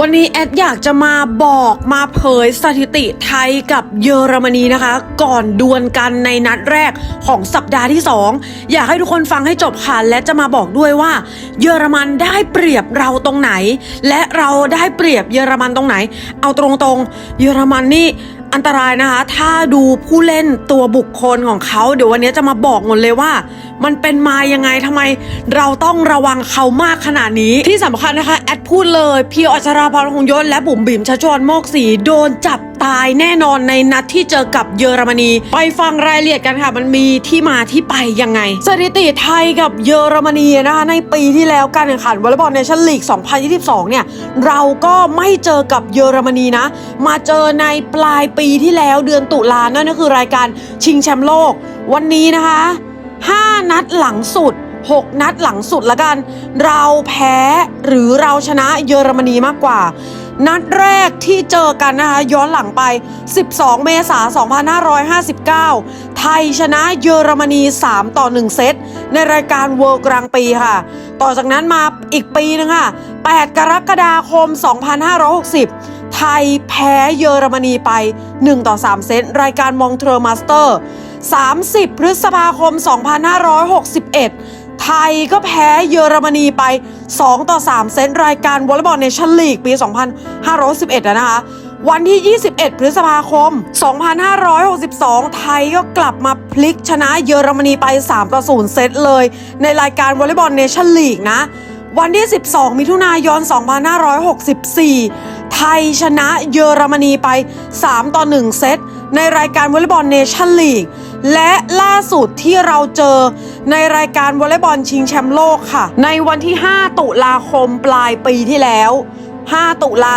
วันนี้แอดอยากจะมาบอกมาเผยสถิติไทยกับเยอรมนีนะคะ ก่อนดวลกันในนัดแรกของสัปดาห์ที่ 2 อยากให้ทุกคนฟังให้จบค่ะและจะมาบอกด้วยว่า เยอรมันได้เปรียบเราตรงไหน และเราได้เปรียบเยอรมันตรงไหน เอาตรงๆ เยอรมันนี่อันตรายนะคะ ถ้าดูผู้เล่นตัวบุคคลของเขา เดี๋ยววันนี้จะมาบอกหมดเลยว่า มันเป็นมายังไงทำไมเราต้องระวังเขามากขนาดนี้ที่สำคัญนะคะ แอดพูดเลยพี่อัชราพรคงยศและบุ๋มบิ๋มชจวนโมกศรีโดนจับตายแน่นอนในนัดที่เจอกับเยอรมนี ไปฟังรายละเอียดกันค่ะ มันมีที่มาที่ไปยังไง สถิติไทยกับเยอรมนีนะคะในปีที่แล้วการแข่งขันวอลเลย์บอลเนชั่นลีก 2022 เนี่ย เราก็ไม่เจอกับเยอรมนีนะ มาเจอในปลายปีที่แล้วเดือนตุลานั่นก็คือรายการชิงแชมป์โลก วันนี้นะคะ 5 นัดหลังสุด 6 นัดหลังสุดละกัน เราแพ้หรือเราชนะเยอรมนีมากกว่า นัดแรกที่เจอกันนะคะย้อนหลังไป 12 เมษายน 2559 ไทยชนะเยอรมนี 3 ต่อ 1 เซต ในรายการเวิร์กลางปีค่ะ ต่อจากนั้นมาอีกปีนึงค่ะ 8 กรกฎาคม 2560ไทยแพ้เยอรมนีไป 1 ต่อ 3 เซตรายการมองเทรมาสเตอร์ 30 พฤษภาคม 2561 ไทยก็แพ้เยอรมนีไป 2 ต่อ 3 เซตรายการวอลเลย์บอลเนชั่นลีกปี 2511อะนะคะวันที่ 21 พฤษภาคม 2562 ไทยก็กลับมาพลิกชนะเยอรมนีไป 3 ต่อ 0 เซตเลย ในรายการวอลเลย์บอลเนชั่นลีกนะ วันที่ 12 มิถุนายน 2564 ไทยชนะเยอรมนีไป 3 ต่อ 1 เซต ในรายการวอลเลย์บอลเนชั่นลีก และล่าสุดที่เราเจอในรายการวอลเลย์บอลชิงแชมป์โลกค่ะ ในวันที่ 5 ตุลาคมปลายปีที่แล้ว 5 ตุลา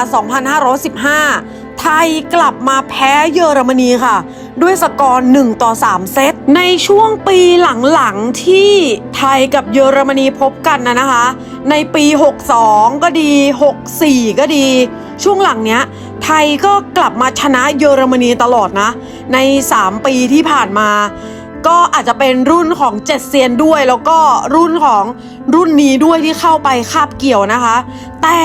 2515 ไทยกลับมาแพ้เยอรมนีค่ะ ด้วยสกอร์1ต่อ 3 เซต ในช่วงปีหลังๆ ที่ไทยกับเยอรมนีพบกันนะนะคะ ในปี 62 ก็ดี 64 ก็ดี ช่วงหลังเนี้ย ไทยก็กลับมาชนะเยอรมนีตลอดนะ ใน 3 ปีที่ผ่านมา ก็อาจจะเป็นรุ่นของเจ็ดเซียนด้วย แล้วก็รุ่นของรุ่นนี้ด้วยที่เข้าไปคาบเกี่ยวนะคะ แต่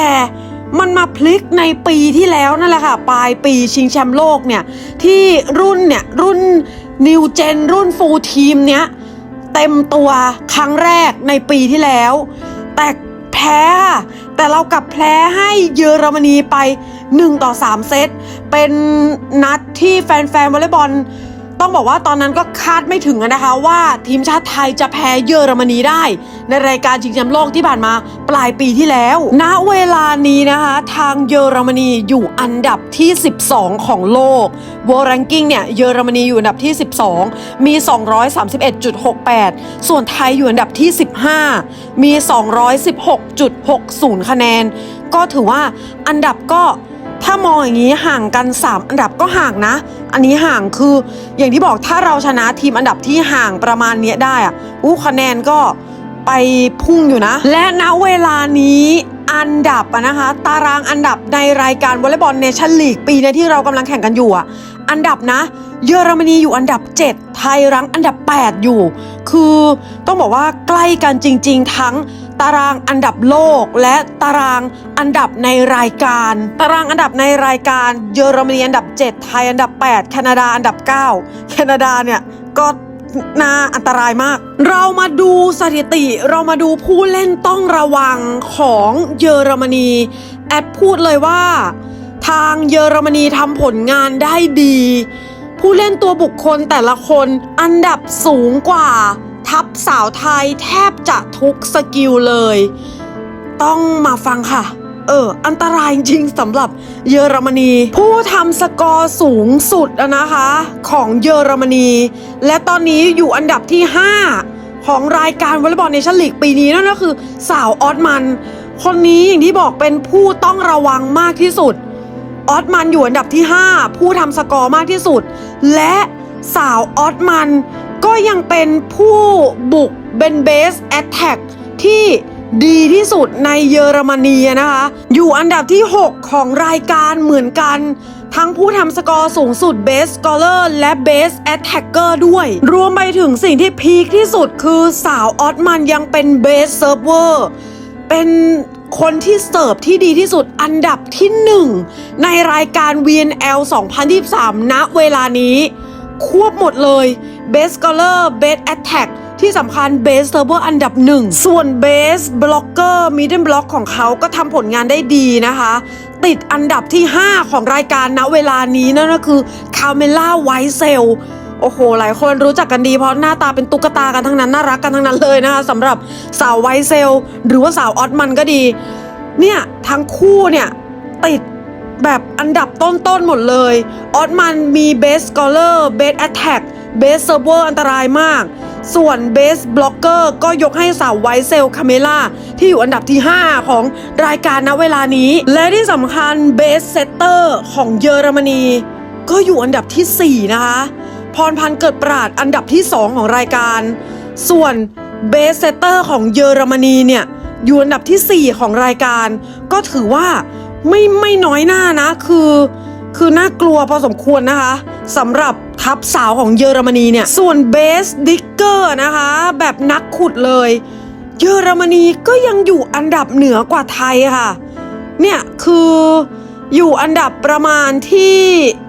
มันมาพลิกในปีที่แล้วนั่นแหละค่ะ ปลายปีชิงแชมป์โลกเนี่ย ที่รุ่นเนี่ย รุ่นนิวเจนรุ่นฟูลทีมเนี้ย เต็มตัวครั้งแรกในปีที่แล้ว แต่แพ้ค่ะ แต่เรากลับแพ้ให้เยอรมนีไป 1 ต่อ 3 เซต เป็นนัดที่แฟนๆวอลเลย์บอล ต้องบอกว่าตอนนั้นก็คาดไม่ถึงนะคะว่าทีมชาติไทยจะแพ้เยอรมนีได้ ในรายการชิงแชมป์โลกที่ผ่านมาปลายปีที่แล้ว ณเวลานี้นะคะ ทางเยอรมนีอยู่อันดับที่ 12 ของโลก World Ranking เนี่ยเยอรมนีอยู่อันดับที่ 12 มี 231.68 ส่วนไทยอยู่อันดับที่ 15 มี 216.60 คะแนน ก็ถือว่าอันดับก็ ถ้ามองอย่างนี้ห่างกัน 3 อันดับก็ห่างนะ อันนี้ห่างคืออย่างที่บอกถ้าเราชนะทีมอันดับที่ห่างประมาณนี้ได้อะอู้คะแนนก็ไปพุ่งอยู่นะ และณเวลานี้อันดับนะคะ ตารางอันดับในรายการวอลเลย์บอลเนชั่นลีกปีนี้ที่เรากำลังแข่งกันอยู่อะอันดับนะ เยอรมนีอยู่อันดับ 7 ไทยรั้งอันดับ 8 อยู่ คือต้องบอกว่าใกล้กันจริง ๆ ทั้ง ตารางอันดับโลก และตารางอันดับในรายการ ตารางอันดับในรายการ เยอรมนีอันดับ 7 ไทยอันดับ 8 แคนาดาอันดับ 9 แคนาดาเนี่ยก็น่าอันตรายมาก เรามาดูสถิติเรามาดูผู้เล่นต้องระวังของเยอรมนีแอดพูดเลยว่า ทางเยอรมนีทำผลงานได้ดี ผู้เล่นตัวบุคคลแต่ละคนอันดับสูงกว่า ทัพสาวไทยแทบจะทุกสกิลเลย ต้องมาฟังค่ะ เออ อันตรายจริงสำหรับเยอรมนี ผู้ทำสกอร์สูงสุดอะนะคะ ของเยอรมนี และตอนนี้อยู่อันดับที่ 5 ของรายการวอลเลย์บอลเนชั่นลีกปีนี้นั่นก็คือสาวออสมัน คนนี้อย่างที่บอกเป็นผู้ต้องระวังมากที่สุดออสมันอยู่อันดับที่ 5 ผู้ทำสกอร์มากที่สุด และสาวออสมัน ก็ยังเป็นผู้บุกเบนเบสแอตแทกที่ดีที่สุดในเยอรมนีนะคะ อยู่อันดับที่ 6 ของรายการเหมือนกัน ทั้งผู้ทำสกอร์สูงสุด Best Scorer และ Best Attacker ด้วย รวมไปถึงสิ่งที่พีคที่สุดคือสาวออสมันยังเป็น Best Server เป็นคนที่เสิร์ฟที่ดีที่สุดอันดับที่หนึ่งในรายการ VNL 2023 ณ เวลานี้ ควบหมดเลย Best Scholar Best Attack ที่สำคัญ Best Server อันดับหนึ่ง ส่วน Best Blocker Middle Block ของเขาก็ทำผลงานได้ดีนะคะ ติดอันดับที่ 5 ของรายการณเวลานี้นั่นก็คือ c a m e l a White Cell โอ้โห หลายคนรู้จักกันดีเพราะหน้าตาเป็นตุ๊กตากันทั้งนั้น น่ารักกันทั้งนั้นเลยนะคะสำหรับสาวไวท์เซล หรือว่าสาวออสมันก็ดี เนี่ยทั้งคู่เนี่ยติดแบบอันดับต้นๆหมดเลย ออสมันมีเบส s อ h เลอร์เบสแอ t แทก เบสเซิร์ฟเวอร์อันตรายมาก ส่วนเบสบล็อกเกอร์ก็ยกให้สาวไวเซลคาเมล่าที่อยู่อันดับที่ 5 ของรายการณเวลานี้ และที่สำคัญเบสเซตเตอร์ของเยอรมนี ก็อยู่อันดับทีสี่4 นะคะ พรพันธ์เกิดปราดอันดับที่ 2 ของรายการ ส่วนเบสเซตเตอร์ของเยอรมนีเนี่ยอยู่อันดับทีสี่4 ของรายการ ก็ถือว่าไม่ไม่น้อยหน้านะคือ คือน่ากลัวพอสมควรนะคะสำหรับทัพสาวของเยอรมนีเนี่ย ส่วนเบสดิกเกอร์นะคะ แบบนักขุดเลย เยอรมนีก็ยังอยู่อันดับเหนือกว่าไทยค่ะ เนี่ยคืออยู่อันดับประมาณที่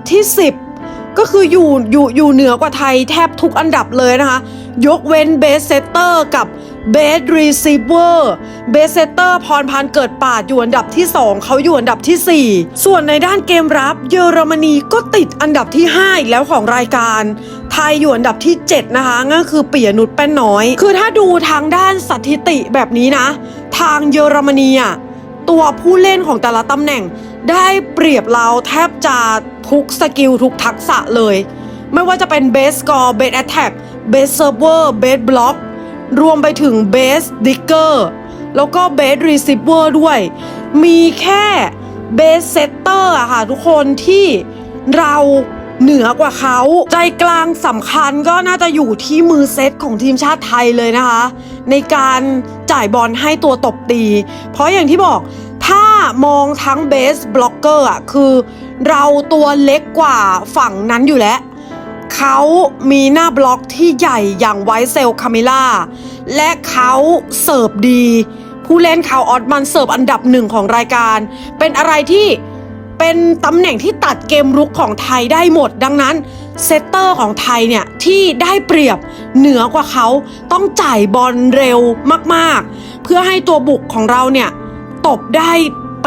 ที่ 10 ก็คืออยู่อยู่อยู่เหนือกว่าไทยแทบทุกอันดับเลยนะคะ ยกเว้นเบสเซตเตอร์กับ เบสรีซีเวอร์เบสเซตเตอร์พรพันธ์เกิดปาดอยู่อันดับที่ 2 เขาอยู่อันดับทีสี่ 4 ส่วนในด้านเกมรับเยอรมนีก็ติดอันดับที่ 5 อีกแล้วของรายการ ไทยอยู่อันดับที่ 7 นะคะนั่นคือเปิยนุชแป้นน้อย คือถ้าดูทางด้านสถิติแบบนี้นะ ทางเยอรมนีอะตัวผู้เล่นของแต่ละตำแหน่ง ได้เปรียบเราแทบจะทุกสกิลทุกทักษะเลย ไม่ว่าจะเป็นเบสกอร์เบสแอตแทกเบสเซิร์ฟเวอร์เบสบล็อก รวมไปถึงเบสดิกเกอร์แล้วก็เบสรีซิเวอร์ด้วย มีแค่เบสเซตเตอร์อะค่ะทุกคนที่เราเหนือกว่าเขา ใจกลางสำคัญก็น่าจะอยู่ที่มือเซตของทีมชาติไทยเลยนะคะ ในการจ่ายบอลให้ตัวตบตี เพราะอย่างที่บอกถ้ามองทั้งเบสบล็อกเกอร์อะคือ เราตัวเล็กกว่าฝั่งนั้นอยู่แล้ว เขามีหน้าบล็อกที่ใหญ่อย่างไวท์เซลคามิล่าและเขาเสิร์ฟดี ผู้เล่นเขาออสมันเสิร์ฟอันดับหนึ่งของรายการ เป็นอะไรที่เป็นตำแหน่งที่ตัดเกมรุกของไทยได้หมด ดังนั้นเซตเตอร์ของไทยเนี่ยที่ได้เปรียบเหนือกว่าเขาต้องจ่ายบอลเร็วมากๆ เพื่อให้ตัวบุกของเราเนี่ยตบได้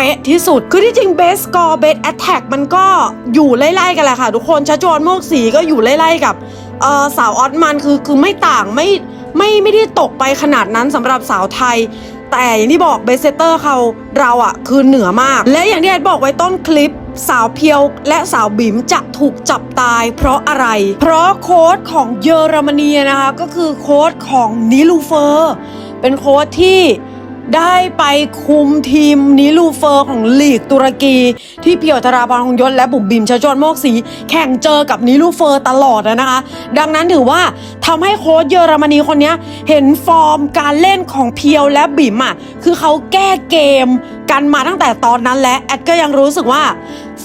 ป๊ะที่สุด คือที่จริงเบสกอร์เบสแอตแทกมันก็อยู่ไล่ๆกันแหละค่ะ ทุกคนชาจอนโมกสีก็อยู่ไล่ๆกับเออสาวออสมันคือคือไม่ต่างไม่ไม่ไม่ได้ตกไปขนาดนั้นสำหรับสาวไทย แต่อย่างที่บอกเบสเซเตอร์เขาเราอะคือเหนือมาก และอย่างที่แอดบอกไว้ต้นคลิปสาวเพียวและสาวบิ๋มจะถูกจับตายเพราะอะไร เพราะโค้ดของเยอรมนีนะคะ ก็คือโค้ดของนิลูเฟอร์ เป็นโค้ดที่ ได้ไปคุมทีมนิลูเฟอร์ของลีกตุรกี ที่เพียวธราพรหงยศและบุ๋มบิมชาจรโมกสีแข่งเจอกับนิลูเฟอร์ตลอดนะคะ ดังนั้นถือว่าทำให้โค้ชเยอรมนีคนนี้เห็นฟอร์มการเล่นของเพียวและบิ๋มอะคือเขาแก้เกม กันมาตั้งแต่ตอนนั้นและแอดก็ยังรู้สึกว่า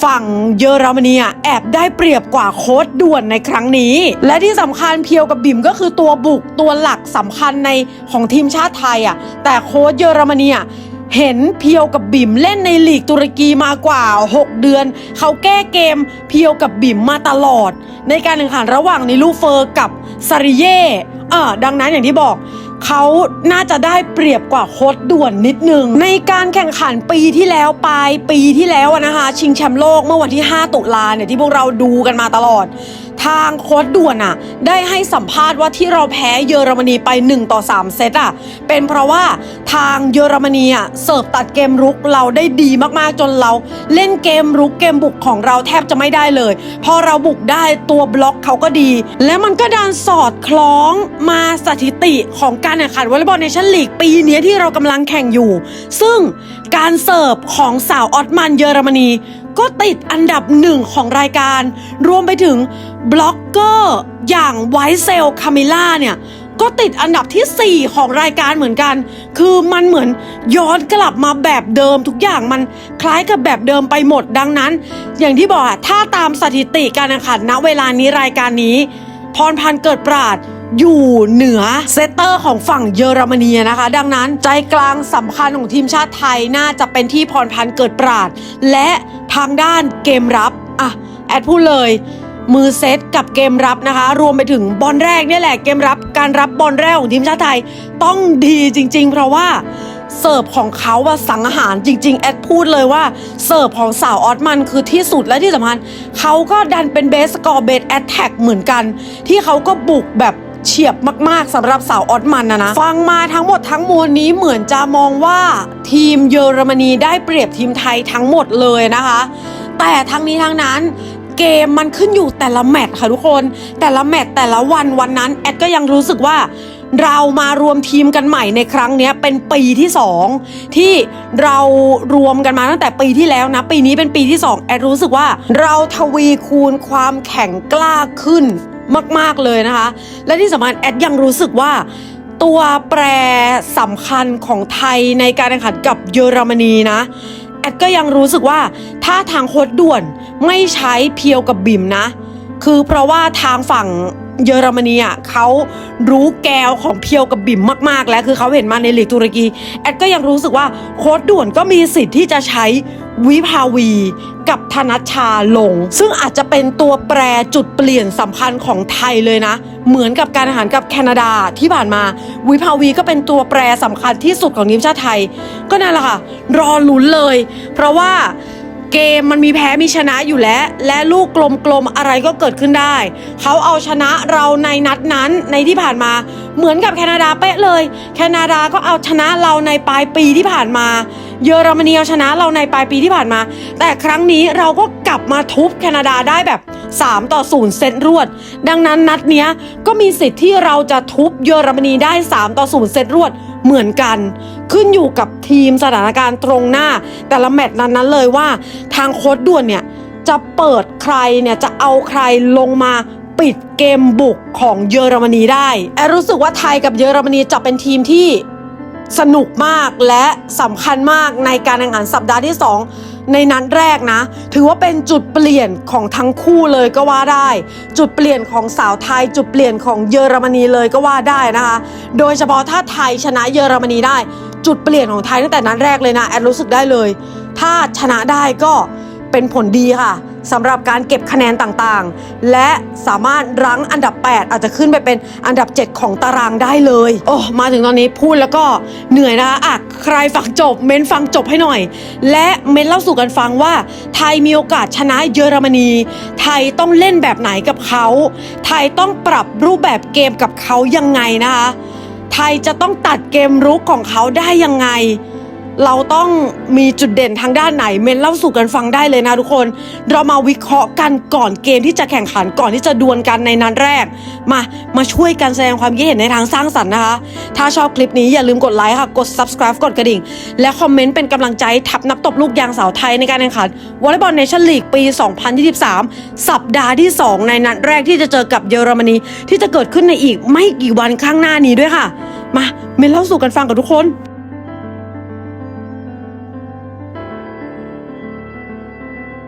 ฝั่งเยอรมนีอะแอบได้เปรียบกว่าโค้ดด่วนในครั้งนี้ และที่สำคัญเพียวกับบิ่มก็คือตัวบุกตัวหลักสำคัญในของทีมชาติไทยอะแต่โค้ดเยอรมนีอะเห็นเพียวกับบิ่มเล่นในลีกตุรกีมากว่า 6 เดือน เขาแก้เกมเพียวกับบิ่มมาตลอด ในการแข่งขันระหว่างนิลูเฟอร์กับซาริเย่เออดังนั้นอย่างที่บอก เขาน่าจะได้เปรียบกว่าโค้ดด่วนนิดนึง ในการแข่งขันปีที่แล้วปลายปีที่แล้วนะคะ ชิงแชมป์โลกเมื่อวันที่ 5 ตุลาเนี่ยที่พวกเราดูกันมาตลอด ทางโค้ดด่วนอะได้ให้สัมภาษณ์ว่าที่เราแพ้เยอรมนีไป 1 ต่อ 3 เซตอะเป็นเพราะว่าทางเยอรมนีอะเสิร์ฟตัดเกมรุกเราได้ดีมากๆจนเรา เล่นเกมรุกเกมบุกของเราแทบจะไม่ได้เลย พอเราบุกได้ตัวบล็อกเขาก็ดี และมันก็ดันสอดคล้องมาสถิติของการแข่งขันวอลเลย์บอลเนชั่นลีกปีนี้ที่เรากำลังแข่งอยู่ ซึ่งการเสิร์ฟของสาวออตมันเยอรมนี ก็ติดอันดับหนึ่งของรายการ รวมไปถึงบล็อกเกอร์อย่างไวเซลคามิล่าเนี่ยก็ติดอันดับทีสี่ 4 ของรายการเหมือนกัน คือมันเหมือนย้อนกลับมาแบบเดิมทุกอย่างมันคล้ายกับแบบเดิมไปหมดดังนั้น อย่างที่บอกอะถ้าตามสถิติการแข่งขันณเวลานี้รายการนี้ พรพันธ์เกิดปราด อยู่เหนือเซตเตอร์ของฝั่งเยอรมนีนะคะ ดังนั้นใจกลางสำคัญของทีมชาติไทยน่าจะเป็นที่พรพันธ์เกิดปราด และทางด้านเกมรับอะแอดพูดเลยมือเซตกับเกมรับนะคะ รวมไปถึงบอลแรกนี่แหละเกมรับการรับบอลแรกของทีมชาติไทยต้องดีจริง ๆ เพราะว่าเสิร์ฟของเขาว่าสังอาหารจริง ๆ แอดพูดเลยว่าเสิร์ฟของสาวออสมันคือที่สุดและที่สำคัญเขาก็ดันเป็นเบสสกอร์เบสแอตแทกเหมือนกัน ที่เขาก็บุกแบบ เฉียบมากๆสำหรับสาวออสมันนะนะ ฟังมาทั้งหมดทั้งมวลนี้เหมือนจะมองว่าทีมเยอรมนีได้เปรียบทีมไทยทั้งหมดเลยนะคะ แต่ทั้งนี้ทั้งนั้นเกมมันขึ้นอยู่แต่ละแมตช์ค่ะทุกคน แต่ละแมตช์แต่ละวันวันนั้นแอดก็ยังรู้สึกว่าเรามารวมทีมกันใหม่ในครั้งนี้เป็นปีที่ 2 ที่เรารวมกันมาตั้งแต่ปีที่แล้วนะ ปีนี้เป็นปีที่ 2 แอดรู้สึกว่าเราทวีคูณความแข็งกล้าขึ้น มาก ๆ เลยนะคะ และที่สำคัญแอดยังรู้สึกว่าตัวแปรสำคัญของไทยในการแข่งขันกับเยอรมนีนะแอดก็ยังรู้สึกว่าถ้าทางโค้ดด่วนไม่ใช้เพียวกับบิ่มนะ คือเพราะว่าทางฝั่ง เยอรมนีอะเขารู้แกวของเพียวกับบิ่มมาก ๆ แล้วคือเขาเห็นมาในลีกตุรกี แอดก็ยังรู้สึกว่าโค้ดด่วนก็มีสิทธิ์ที่จะใช้วิภาวีกับธนัชชาลง ซึ่งอาจจะเป็นตัวแปรจุดเปลี่ยนสำคัญของไทยเลยนะ เหมือนกับการแข่งขันกับแคนาดาที่ผ่านมา วิภาวีก็เป็นตัวแปรสำคัญที่สุดของทีมชาติไทย ก็นั่นแหละค่ะรอลุ้นเลย เพราะว่า เกมมันมีแพ้มีชนะอยู่แล้ว และลูกกลมๆอะไรก็เกิดขึ้นได้ เขาเอาชนะเราในนัดนั้นในที่ผ่านมา เหมือนกับแคนาดาเป๊ะเลย แคนาดาก็เอาชนะเราในปลายปีที่ผ่านมา เยอรมนีเอาชนะเราในปลายปีที่ผ่านมา แต่ครั้งนี้เราก็กลับมาทุบแคนาดาได้แบบ 3 ต่อ 0 เซตรวด ดังนั้นนัดเนี้ยก็มีสิทธิ์ที่เราจะทุบเยอรมนีได้ 3 ต่อ 0 เซตรวดเหมือนกัน ขึ้นอยู่กับทีมสถานการณ์ตรงหน้า แต่ละแมตช์นั้นๆเลยว่า ทางโค้ดด่วนเนี่ยจะเปิดใครเนี่ยจะเอาใครลงมาปิดเกมบุกของเยอรมนีได้แอร์รู้สึกว่าไทยกับเยอรมนีจะเป็นทีมที่ สนุกมากและสำคัญมากในการแข่งขันสัปดาห์ที่ 2 ในนัดแรกนะ ถือว่าเป็นจุดเปลี่ยนของทั้งคู่เลยก็ว่าได้ จุดเปลี่ยนของสาวไทย จุดเปลี่ยนของเยอรมนีเลยก็ว่าได้นะคะ โดยเฉพาะถ้าไทยชนะเยอรมนีได้ จุดเปลี่ยนของไทยตั้งแต่นัดแรกเลยนะแอดรู้สึกได้เลย ถ้าชนะได้ก็เป็นผลดีค่ะ สำหรับการเก็บคะแนนต่างๆ และสามารถรั้งอันดับ 8 อาจจะขึ้นไปเป็นอันดับ 7 ของตารางได้เลย โอ้มาถึงตอนนี้พูดแล้วก็เหนื่อยนะคะอะใครฟังจบ เม้นฟังจบให้หน่อย และเม้นเล่าสู่กันฟังว่า ไทยมีโอกาสชนะเยอรมนี ไทยต้องเล่นแบบไหนกับเขา ไทยต้องปรับรูปแบบเกมกับเขายังไงนะคะ ไทยจะต้องตัดเกมรุกของเขาได้ยังไง เราต้องมีจุดเด่นทางด้านไหนเมนเล่าสู่กันฟังได้เลยนะทุกคน เรามาวิเคราะห์กันก่อนเกมที่จะแข่งขันก่อนที่จะดวลกันในนัดแรก มามาช่วยกันแสดงความคิดเห็นในทางสร้างสรรค์นะคะ ถ้าชอบคลิปนี้อย่าลืมกดไลค์ค่ะ กด subscribe กดกระดิ่ง และคอมเมนต์เป็นกำลังใจทับนักตบลูกยางสาวไทยในการแข่งขันวอลเลย์บอลเนชั่นลีกปี 2023 สัปดาห์ที่ 2 ในนัดแรกที่จะเจอกับเยอรมนีที่จะเกิดขึ้นในอีกไม่กี่วันข้างหน้านี้ด้วยค่ะ มาเมนเล่าสู่กันฟังกับทุกคน